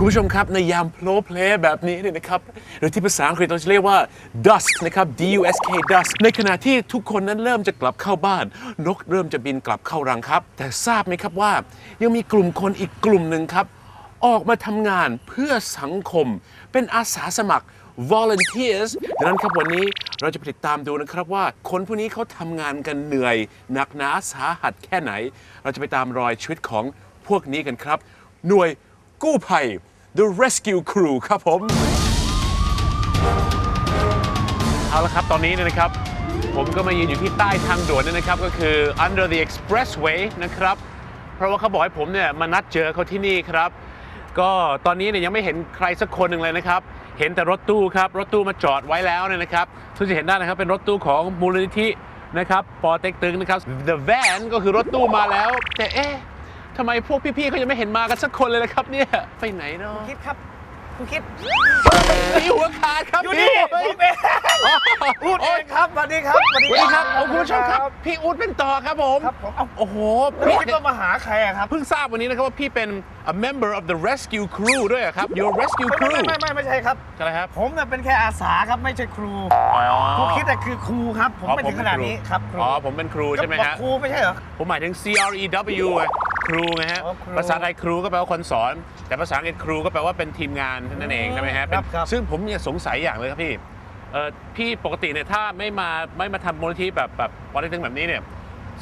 คุณผู้ชมครับในยามโพลเพลแบบนี้เนี่ยนะครับหรือที่ภาษาอังกฤษเราจะเรียกว่า dusk นะครับ D U S K dusk ในขณะที่ทุกคนนั้นเริ่มจะกลับเข้าบ้าน นกเริ่มจะบินกลับเข้ารังครับ แต่ทราบไหมครับว่า ยังมีกลุ่มคนอีกกลุ่มหนึ่งครับ ออกมาทำงานเพื่อสังคมเป็นอาสาสมัคร volunteers ดังนั้นครับวันนี้เราจะไปติดตามดูนะครับว่าคนพวกนี้เขาทำงานกันเหนื่อย หนักหนาสาหัสแค่ไหน เราจะไปตามรอยชีวิตของพวกนี้กันครับ หน่วยกู้ภัย The Rescue Crew ครับผม เอาละครับตอนนี้เนี่ยนะครับ ผมก็มายืนอยู่ที่ใต้ทางด่วนเนี่ยนะครับ ก็คือ under the expressway นะครับ เพราะว่าเขาบอกให้ผมเนี่ยมานัดเจอเขาที่นี่ครับ ก็ตอนนี้เนี่ยยังไม่เห็นใครสักคนหนึ่งเลยนะครับ เห็นแต่รถตู้ครับรถตู้มาจอดไว้แล้วเนี่ยนะครับทุกจะเห็นได้นะครับเป็นรถตู้ของมูลนิธินะครับปอเต็กตึงนะครับ the van ก็คือรถตู้มาแล้ว แต่เอ๊ะทำไมพวกพี่ๆเขายังไม่เห็นมากันสักคนเลยนะครับเนี่ยไปไหนเนาะคิดครับ คุณคิดพี่หัวขาดครับอยู่นี่พี่ผมเองพูดเองครับสวัสดีครับสวัสดีครับโอ้คุณผู้ชมครับ พี่อู๊ดเป็นต่อครับผมครับผมเอ้าโอ้โหแล้วพี่คิดว่ามาหาใครอะครับเพิ่งทราบวันนี้นะครับว่าพี่เป็น a member of the rescue crew ด้วยอะครับ your rescue ไม่ crew ไม่ไม่ไม่ใช่ครับอะไรครับ ผมน่ะเป็นแค่อาสาครับไม่ใช่ครูอ๋อครูคิดแต่คือครูครับผมไม่ถึงขนาดนี้ครับครูอ๋อผมเป็นครูใช่ไหมก็บอฮะกครูไม่ใช่เหรอผมหมายถึง C R E W ไง ครูไงฮะ อ๋อครูภาษาไทยครูก็แปลว่าคนสอน แต่ภาษาอังกฤษครูก็แปลว่าเป็นทีมงานนั่นเองใช่ไหมฮะเป็นครับครับ ซึ่งผมยังสงสัยอย่างเลยครับพี่เอ่อพี่ปกติเนี่ยถ้าไม่มาไม่มาทำมูลนิธิแบบแบบปอเต็กตึงแบบนี้เนี่ย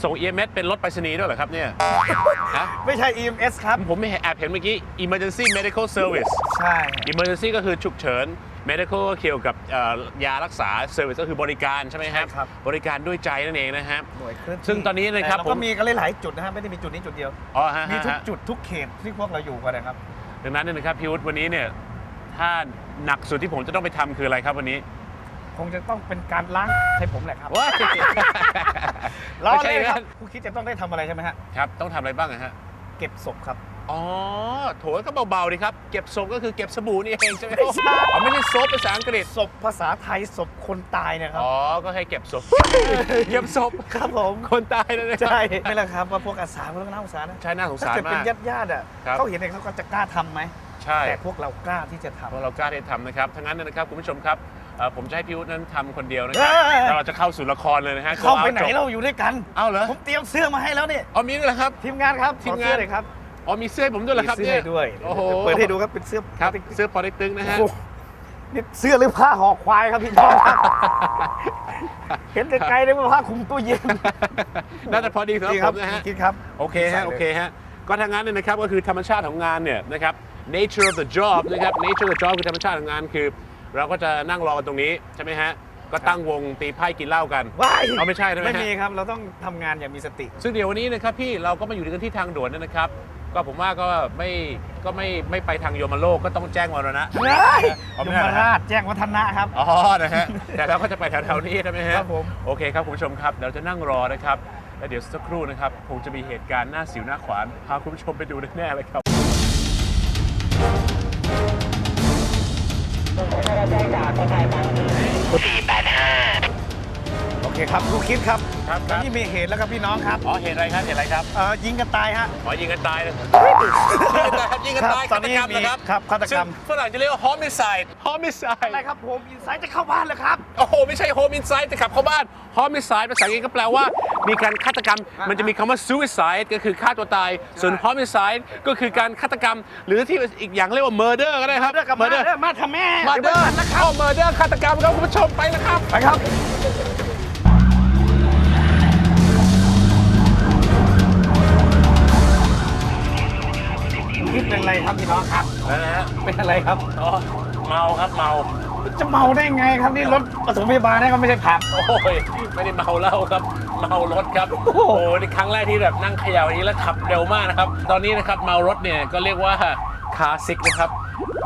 ส่ง EMS เป็นรถไปรษณีย์ด้วยเหรอครับเนี่ยฮะไม่ใช่ EMS ครับ ผมไม่แอบเห็นเมื่อกี้ emergency medical service ใช่ emergency ก็คือฉุกเฉิน medical ก็เกี่ยวกับเอ่อยารักษา service ก็คือบริการใช่ไหมครับใช่ครับ บริการด้วยใจนั่นเองนะฮะ หน่วยเคลื่อนที่ซึ่งตอนนี้นะครับแต่เราก็ผมมีกันหลายๆจุดนะฮะไม่ได้มีจุดนี้จุดเดียว อ๋อฮะมีทุกฮะ จุดทุกเขตที่พวกเราอยู่กันนะครับ ดังนั้นเนี่ยนะครับพี่วุฒิวันนี้เนี่ยถ้าหนักสุดที่ผมจะต้องไปทำคืออะไรครับวันนี้คงจะต้องเป็นการล้างให้ผมแหละครับว้าย ล้อไม่ใช่เล่นครับนะครูคิดจะต้องได้ทำอะไรใช่ไหมฮะ ครับต้องทำอะไรบ้างอะฮะเก็บศพครับ อ๋อโถก็เบาๆดีครับ เก็บศพก็คือเก็บสบู่นี่เองใช่ไหมไม่ใช่ อ๋อไม่ใช่ซบภาษาอังกฤษ ศพภาษาไทยศพคนตายเนะครับ อ๋อ ก็ให้เก็บศพ เก็บศพครับผม คนตายนะเนี่ยใช่ไม่ละครับว่าพวกอาสาพวกน่าสงสารนะใช่น่าสงถ้าสารเกิดเป็มานกญาติญาติๆอะครับ เขาเห็นเองเขาก็จะกล้าทำไหมใช่ แต่พวกเรากล้าที่จะทำ เพราะเรากล้าที่จะทำนะครับ ทั้งนั้นนะครับคุณผู้ชมครับเอ่อผมจะให้พี่วุฒินั้นทำคนเดียวนะครับ เอ้ยแล้วเราจะเข้าสู่ละครเลยนะฮะเข้าไปไหนจบเราอยู่ด้วยกัน เอาเหรอ ผมเตรียมเสื้อมาให้แล้วเนี่ยอ๋อมีด้วยเหรอครับ ทีมงานครับทีมขอานงเสื้อเลยครับ อ๋อมีเสื้อให้ผมด้วยเหรอครับมีเสื้อเนี่ยให้ด้วยโอ้โหเปิดให้ดูครับเป็นเสื้อครับเสื้อปอเต็กตึงนะฮะ โอ้โหนี่เสื้อหรือผ้าห่อควายครับพี่น้องครับเห็นแต่ไกลเลยว่าผ้าคลุมตู้เย็นน่าจะพอดีสำหรับนี่ผครับมนะฮะคิดครับ โอเคฮะใส่เลยโอเคฮะ ก็ทางงานเนี่ยนะครับก็คือธรรมชาติของงานเนี่ยนะครับ nature of the job นะครับ nature of the job คือธรรมชาติของงานคือ เราก็จะนั่งรอกันตรงนี้ใช่ไหมฮะ ก็ตั้งวงตีไพ่กินเหล้ากัน ว้ายเอาไม่ใช่ใช่ไหมฮะ ไม่มีครับ เราต้องทำงานอย่างมีสติ ซึ่งเดี๋ยววันนี้นะครับพี่เราก็มาอยู่กันที่ทางด่วนเนี่ยนะครับ ก็ผมว่าก็ไม่ก็ไม่ไม่ไปทางโยมโลกก็ต้องแจ้งมรณะเฮ้ยเอายไม่มได้เหรอฮะ ราชแจ้งวัฒนะครับ อ๋อ นะฮะ แต่เราก็จะไปแถวๆนี้ใช่ไหมฮะครับผม โอเคครับ คุณผู้ชมครับ เราจะนั่งรอนะครับ แล้วเดี๋ยวสักครู่นะครับ คงจะมีเหตุการณ์หน้าสิวหน้าขวาน พาคุณผู้ชมไปดูแน่ๆเลยครับโอ เคครับลูกคิดครับครับตอนนี้มีเหตุแล้วครับพี่น้องครับอ๋อเหตุอะไรครับเหตุอะไรครับเอ่อยิงกันตายฮะอ๋อยิงกันตายเลยยิงกันตายคยิรังบกันตายฆาตกรรมตอนนี้มีนะครับครับฆาตกรรมซึ่งฝรั่งจะเรียกว่า homicide homicide อะไรครับผมอินไซต์จะเข้าบ้านแล้วครับโอ้โหไม่ใช่ home inside แต่ขับเข้าบ้าน homicide ภาษาอังกฤษก็แปลว่า มีการฆาตกรรมอ่าฮะมันจะมีคำว่า suicide ก็คือฆ่าตัวตาย ส่วน homicide ก็คือการฆาตกรรม หรือที่อีกอย่างเรียกว่า murder ก็ได้ครับเลิกกับมาเด้อมาทำแม่ murder เดี๋ยวไม่ทันนะครับโอ้ murder ฆาตกรรมครับคุณผู้ชมไปแล้วครับ ไปครับ คิดเป็นอะไรครับพี่น้องครับนะฮะเป็นอะไรครับอ๋อเมาครับเมา จะเมาได้ไงครับนี่รถปฐมพยาบาลนี่ก็ไม่ใช่ผับ โอ้ยไม่ได้เมาเหล้าครับ เมารถครับโอ้โอ้โหโหนี่ครั้งแรกที่แบบนั่งเขย่าอย่างนี้แล้วขับเร็วมากนะครับ ตอนนี้นะครับเมารถเนี่ยก็เรียกว่าคาซิกนะครับ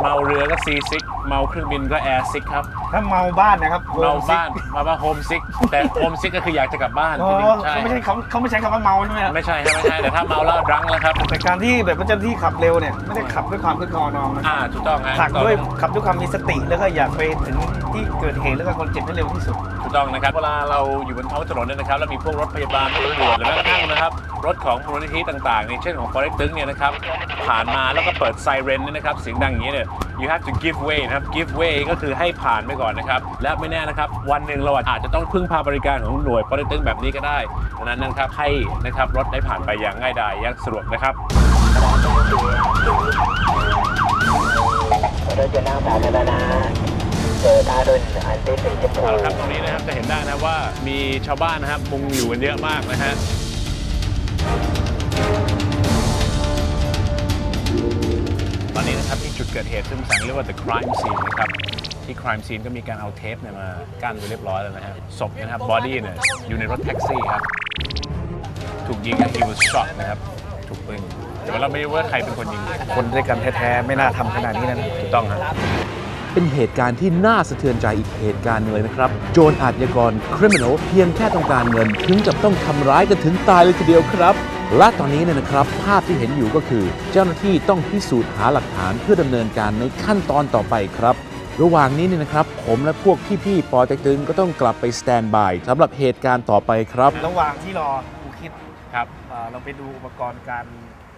เมาเรือก็ซีซิก เมาเครื่องบินก็แอร์ซิกครับ ถ้าเมาบ้านนะครับเมาบ้านมาว่าโฮมซิกแต่โฮมซิกก็คืออยากจะกลับบ้านอ๋อจริงๆใช่เขาไม่ใช่เขาเขาไม่ใช้คำว่าเมาใช่ไหมครับไม่ใช่ครับไม่ใช่แต่ถ้าเมาแล้วดรังแล้วครับแต่การที่แบบว่าเจ้าหน้าที่ขับเร็วเนี่ยไม่ได้ขับด้วยความคึกขนองนะอ่าถูกต้องฮะขับด้วยถูกต้องขับด้วยความมีสติแล้วก็อยากไปถึง ที่เกิดเหตุแล้วก็คนเจ็บให้เร็วที่สุด ถูกต้องนะครับเวลาเราอยู่บนท้องถนนเนี่ยนะครับแล้วมีพวกรถพยาบาลรถตำรวจหรือแม้กระทั่งนะครับรถของมูลนิธิต่างๆในเช่นของ p o เ e กตึงเนี่ยนะครับผ่านมาแล้วก็เปิดไซเรนเนี่ยนะครับเสียงดังอย่างนี้เนี่ย you have to give way นะครับ give way ก็คือให้ผ่านไปก่อนนะครับและไม่แน่นะครับวันหนึ่งเราอาจจะต้องพึ่งพาบริการของหน่วย p o เ e กตึงแบบนี้ก็ได้ดังนั้นนะครับให้นะครับรถได้ผ่านไปอย่างง่ายดายอย่างสะดวกนะครับรถยนต์นั่งสาธารณะ เจอตารุ่นอันที่สีชมพูเอาละครับตรงนี้นะครับจะเห็นได้นะว่ามีชาวบ้านนะครับมุงอยู่กันเยอะมากนะฮะตอนนี้นะครับที่จุดเกิดเหตุซึ่งภาษาอังกฤษเรียกว่า the crime scene นะครับ ที่ crime scene ก็มีการเอาเทปเนี่ยมากั้นไว้เรียบร้อยแล้วนะฮะศพนะครับ body เนี่ยอยู่ในรถแท็กซี่ครับ ถูกยิงนะ he was shot นะครับ ถูกปืนแต่ว่าเราไม่รู้ว่าใครเป็นคนยิง คนด้วยกันแท้ๆ ไม่น่าทำขนาดนี้นะถูกต้องครับ เป็นเหตุการณ์ที่น่าสะเทือนใจอีกเหตุการณ์หนึ่งเลยนะครับ โจรอาชญากรคริมิน l เพียงแค่ต้องการเงิน ถึงกับต้องทำร้ายกันถึงตายเลยทีเดียวครับ และตอนนี้เนี่ยนะครับ ภาพที่เห็นอยู่ก็คือ เจ้าหน้าที่ต้องพิสูจน์หาหลักฐานเพื่อดำเนินการในขั้นตอนต่อไปครับระหว่างนี้เนี่ยนะครับ ผมและพวกพี่ๆปอเต็กตึงก็ต้องกลับไปสแตนบายสำหรับเหตุการณ์ต่อไปครับ ระหว่างที่รอครูคิดครับ เอ่อเราไปดูอุปกรณ์การ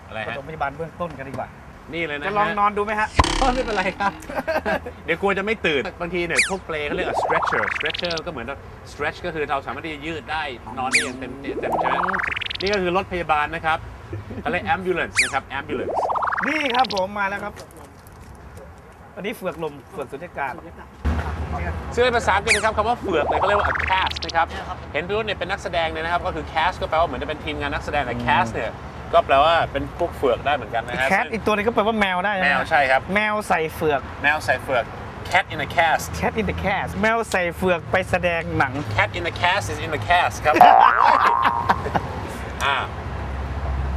อะไรปฮะ ฐมพยาบาลเบื้องต้นกันดีกว่า นี่เลยนะจะลองฮะนอนดูไหมฮะไม่เป็นไรครับ เดี๋ยวกลัวจะไม่ตื่น บางทีเนี่ยพวกเปลเขาเรียกว่า stretcher stretcher ก็เหมือนกับ stretch ก็คือเราสามารถที่จะยืดได้นอนได้อย่างเต็มเต็มใช่ไหมนี่ก็คือรถพยาบาลนะครับเขาเรียก ambulance นะครับ ambulance นี่ครับผมมาแล้วครับอันนี้เฟือกลมเฟือกสุญญากาศซึ่งในภาษาอังกฤษนะครับคำว่าเฟือกเนี่ยเขาเรียกว่า a cast นะครับ เห็นพี่รุ่นเนี่ยเป็นนักแสดงเนี่ยนะครับ ก็คือ cast ก็แปลว่าเหมือนจะเป็นทีมงานนักแสดงแต่ cast เนี่ย ก็แปลว่าเป็นพวกเฟือกได้เหมือนกันนะฮะแคทอีกตัวนึงก็แปลว่าแมวได้แมนะวใช่ครับ แมวใส่เฟือก แมวใส่เฟือก cat in a cast cat in the cast แมวใส่เฟือกไปแสดงหนัง cat in the cast is in the cast ครับอ่า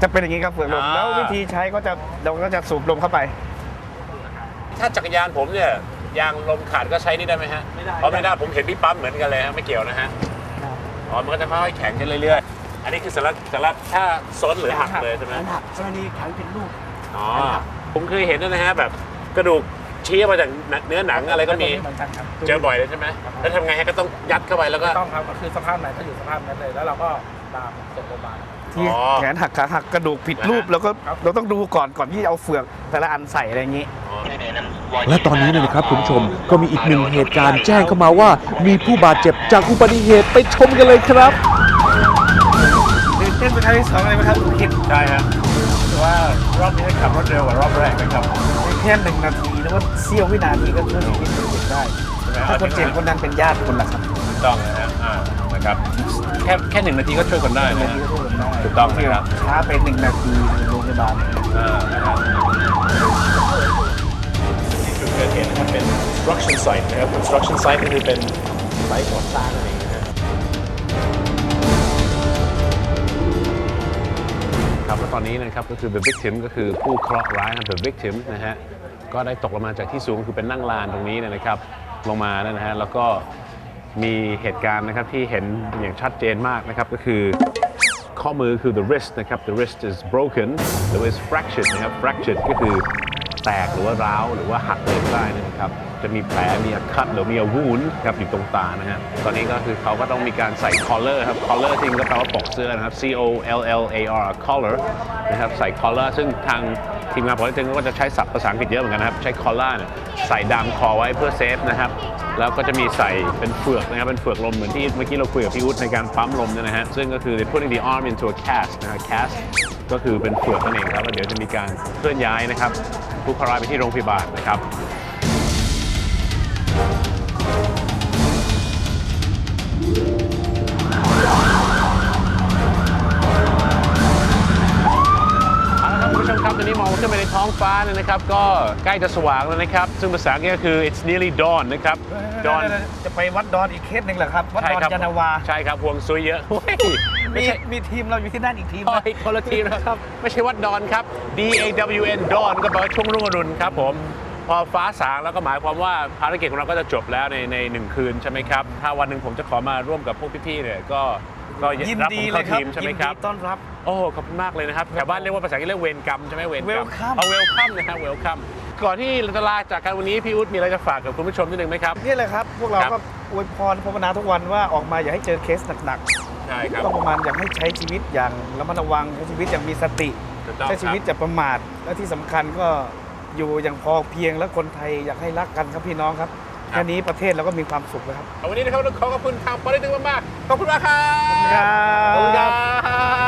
จะเป็นอย่างนี้ครับเฟือกลมอ่าแล้ววิธีใช้ก็จะเราก็จะสูบลมเข้าไป ถ้าจักรยานผมเนี่ยยางลมขาดก็ใช้นี่ได้ไหมฮะไม่ได้เพราะไม่ได้ผมเห็นพี่ปั๊มเหมือนกันเลยฮะไม่เกี่ยวนะฮะอ๋อมันก็จะค่อยๆแข็งขึ้นเรื่อยๆ อันนี้คือสำหรับสำหรับถ้าซ้นหรือหักเลยใช่ไหมหักกรณีแข็งเป็นลูก อ๋อ ผมเคยเห็นนะฮะแบบกระดูกชี้มาจากเนื้อหนังอะไรก็มี เหมือนกันครับเจอบ่อยเลยใช่ไหมแล้วทำไงฮะก็ต้องยัดเข้าไปแล้วก็ ต้องครับก็คือสภาพไหนก็อยู่สภาพนั้นเลย แล้วเราก็ตามส่งโรงพยาบาล ที่อ๋อแขนหักขาหักกระดูกผิดรูปนะฮะแล้วก็ครับ เราต้องดูก่อนก่อนที่จะเอาเฟือกแต่ละอันใส่อะไรอย่างนี้ และตอนนี้เนี่ยนะครับคุณผู้ชมก็มีอีกหนึ่งเหตุการณ์แจ้งเข้ามาว่า มีผู้บาดเจ็บจากอุบัติเหตุไปชมกันเลยครับ ตื่นเต้นเป็นครั้งที่สองเลยไหมครับคุณคิดใช่ฮะแต่ว่ารอบนี้ได้ขับรถเร็วกว่ารอบแรกนะครับแค่หนึ่งนาทีหรือว่าเสี้ยววินาทีก็ช่วยชีวิตคนเจ็บได้ถ้าคนเจ็บคนนั้นเป็นญาติคนละครับถูกต้องนะฮะอ่านะครับแค่แค่หนึ่งนาทีก็ช่วยคนได้นานะทีฮะก็ช่วยคนได้ถูกต้องนะครับช้าไปหนึ่งนาทีในโรงพยาบาลอ่านะครับที่จุดเกิดเหตุนะครับเป็น construction site นะครับ construction site ก็คือเป็นไซต์ก่อสร้างนั่นเองนะฮะครั ตอนนี้นะครับก็คือ the victim ก็คือผู้เคราะห์ร้ายนะ the victim นะฮะก็ได้ตกลงมาจากที่สูงคือเป็นนั่งลานตรงนี้เนยนะครับ ลงมานะฮะแล้วก็มีเหตุการณ์นะครับที่เห็นอย่างชัดเจนมากนะครับก็คือข้อมือคือ the wrist นะครับ the wrist is broken หรือว่า is fractured นะครับ fractured ก็คือแตกหรือว่าร้าวหรือว่าหักเลยได้นะครับ จะมีแผลมีอาคัดหรือมี a wound ครับอยู่ตรงตานะฮะตอนนี้ก็คือเขาก็ต้องมีการใส่ collar ครับ collar จริงก็แปลว่าปกเสื้อนะครับ C O L L A R collar นะครับใส่ collar ซึ่งทางทีมงานผมจริงก็จะใช้ศัพท์ภาษาอังกฤษเยอะเหมือนกันนะครับ ใช้ collar เนี่ยใส่ดามคอไว้เพื่อเซฟนะครับแล้วก็จะมีใส่เป็นเฟือกนะครับเป็นเฟือกลมเหมือนที่เมื่อกี้เราคุยกับพี่อุ๊ดในการปั๊มลมเนี่ยนะฮะซึ่งก็คือ they putting the arm into a cast นะฮะ cast ก็คือเป็นเฟือกนั่นเองครับแล้วเดี๋ยวจะมีการเคลื่อนย้ายนะครับผู้คาร้ายไปที่โรงพยาบาลนะครับ เอาละครับคุณผู้ชมครับตอนนี้มองขึ้นไปในท้องฟ้าเนี่ยนะครับ ก็ใกล้จะสว่างแล้วนะครับ ซึ่งภาษาอังกฤษก็คือ it's nearly dawn นะครับ dawn จะไปวัดดอนอีกเคสหนึ่งเหรอครับ วัดใช่ดอนครับยานาวา ใช่ครับห่วงซุยเยอะเฮ้ยไม่มีใช่ มีทีมเราอยู่ที่นั่นอีกทีมโอ้นะยคนละทีมนะครับ ไม่ใช่วัดดอนครับ D A W N ดอนก็แปลว่าช่วงรุ่งอรุณครับผม พอฟ้าสางแล้วก็หมายความว่าภารกิจของเราก็จะจบแล้วในในหนึ่งคืนใช่ไหมครับ ถ้าวันหนึ่งผมจะขอมาร่วมกับพวกพี่ๆเนี่ยก็ก็ยินรับผดีมเลเข้ายครับทีมใช่ไหมยินครับดีต้อนรับ โอ้ ขอบคุณมากเลยนะครับแถวบ้านเรียกว่าภาษาอังกฤษเรียกเวรกรรมใช่ไหมเวรกรรม Welcome เอาเวลคัมนะฮะเวลคัมก่อนที่เราจะลาจากกันวันนี้พี่อุ๊ดมีอะไรจะฝากกับคุณผู้ชมนิดนึงไหมครับ นี่แหละครับ พวกเราครับก็อวยพรภาวนาทุกวันว่าออกมาอย่าให้เจอเคสหนักใช่ครับๆต้องประมาณอยากให้ใช้ชีวิตอย่างระมัดระวังใช้ชีวิตอย่างมีสติ ถูกต้องใช้ชีวิตครับ อย่าประมาทและที่สำคัญก็ อยู่อย่างพอเพียงและคนไทยอยากให้รักกันครับพี่น้องครับแค่นี้ประเทศเราก็มีความสุขแล้วครับวันนี้นะครับต้องขอขอบคุณทางปอลิทึงมากๆขอบคุณมากครับครัขอบคุณคบรับ